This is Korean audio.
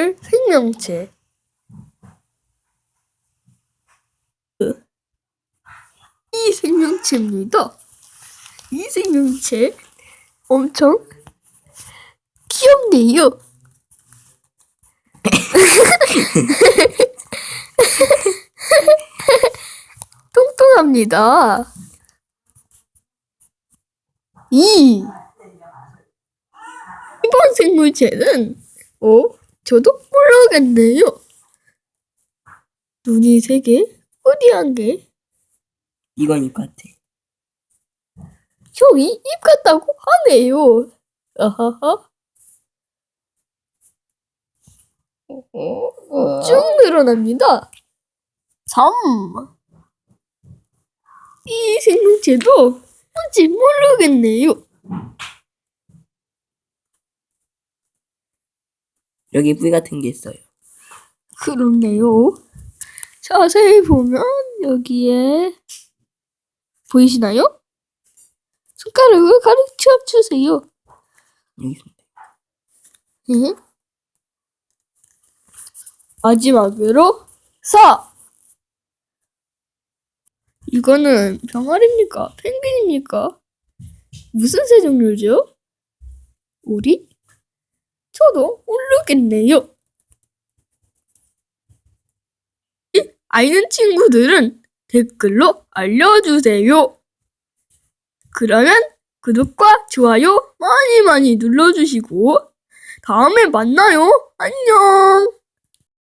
생명체. 이 생명체입니다. 이 생명체 엄청 귀엽네요. 뚱뚱합니다. 이 이번 생물체는 어 저도 모르겠네요. 눈이 세 개, 어디 한 개? 이건 입 같아. 형이 입 같다고 하네요. 아하하. 쭉 늘어납니다. 3. 이 생명체도 뭔지 모르겠네요. 여기 뿌리 같은 게 있어요. 그렇네요. 자세히 보면 여기에 보이시나요? 손가락을 가르쳐 주세요. 여기 있습니다. 예? 마지막으로 4. 이거는 병아리입니까? 펭귄입니까? 무슨 새 종류죠? 우리? 저도 모르겠네요. 이 아는 친구들은 댓글로 알려주세요. 그러면 구독과 좋아요 많이 많이 눌러주시고 다음에 만나요. 안녕.